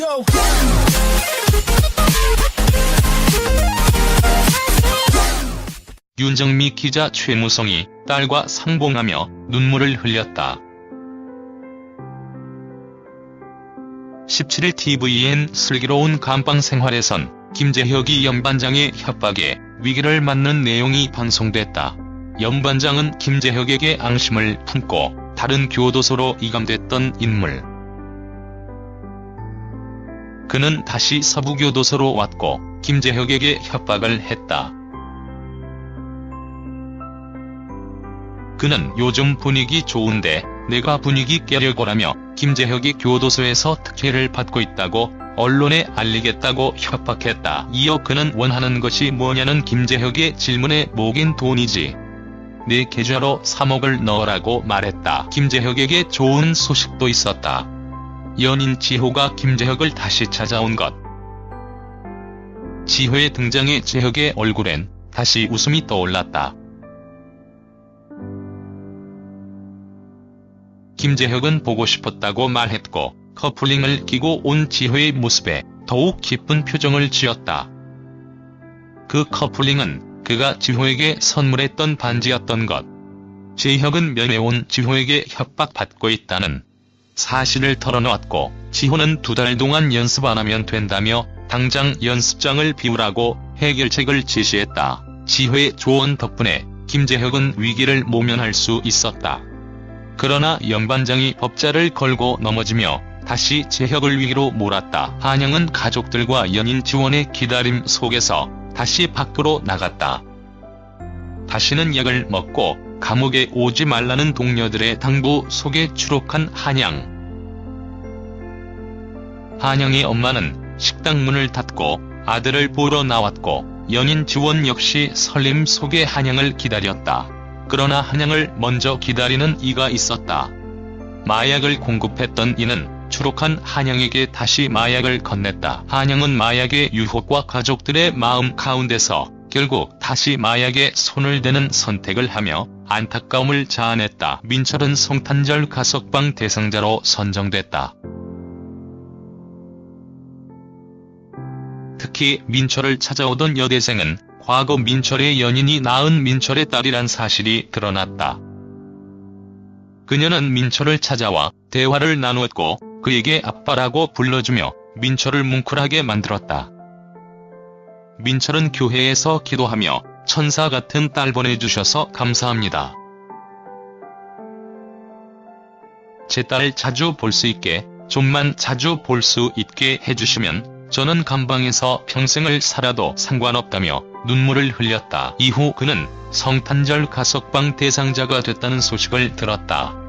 go. 윤정미 기자 최무성이 딸과 상봉하며 눈물을 흘렸다. 17일 TVN 슬기로운 감방 생활에선 김재혁이 연반장의 협박에 위기를 맞는 내용이 방송됐다. 연반장은 김재혁에게 앙심을 품고 다른 교도소로 이감됐던 인물. 그는 다시 서부교도소로 왔고 김재혁에게 협박을 했다. 그는 요즘 분위기 좋은데 내가 분위기 깨려고라며 김재혁이 교도소에서 특혜를 받고 있다고 언론에 알리겠다고 협박했다. 이어 그는 원하는 것이 뭐냐는 김재혁의 질문에 목인 돈이지. 내 계좌로 3억을 넣으라고 말했다. 김재혁에게 좋은 소식도 있었다. 연인 지호가 김재혁을 다시 찾아온 것. 지호의 등장에 재혁의 얼굴엔 다시 웃음이 떠올랐다. 김재혁은 보고 싶었다고 말했고 커플링을 끼고 온 지호의 모습에 더욱 기쁜 표정을 지었다. 그 커플링은 그가 지호에게 선물했던 반지였던 것. 재혁은 면회 온 지호에게 협박받고 있다는 사실을 털어놓았고 지호는 두 달 동안 연습 안 하면 된다며 당장 연습장을 비우라고 해결책을 제시했다. 지호의 조언 덕분에 김재혁은 위기를 모면할 수 있었다. 그러나 연반장이 법자를 걸고 넘어지며 다시 재혁을 위기로 몰았다. 한영은 가족들과 연인 지원의 기다림 속에서 다시 밖으로 나갔다. 다시는 약을 먹고 감옥에 오지 말라는 동료들의 당부 속에 추록한 한양. 한영의 엄마는 식당 문을 닫고 아들을 보러 나왔고 연인 지원 역시 설렘 속에 한영을 기다렸다. 그러나 한양을 먼저 기다리는 이가 있었다. 마약을 공급했던 이는 추록한 한양에게 다시 마약을 건넸다. 한양은 마약의 유혹과 가족들의 마음 가운데서 결국 다시 마약에 손을 대는 선택을 하며 안타까움을 자아냈다. 민철은 성탄절 가석방 대상자로 선정됐다. 특히 민철을 찾아오던 여대생은 과거 민철의 연인이 낳은 민철의 딸이란 사실이 드러났다. 그녀는 민철을 찾아와 대화를 나누었고 그에게 아빠라고 불러주며 민철을 뭉클하게 만들었다. 민철은 교회에서 기도하며 천사 같은 딸 보내주셔서 감사합니다. 제 딸을 자주 볼 수 있게 좀만 자주 볼 수 있게 해주시면 저는 감방에서 평생을 살아도 상관없다며 눈물을 흘렸다. 이후 그는 성탄절 가석방 대상자가 됐다는 소식을 들었다.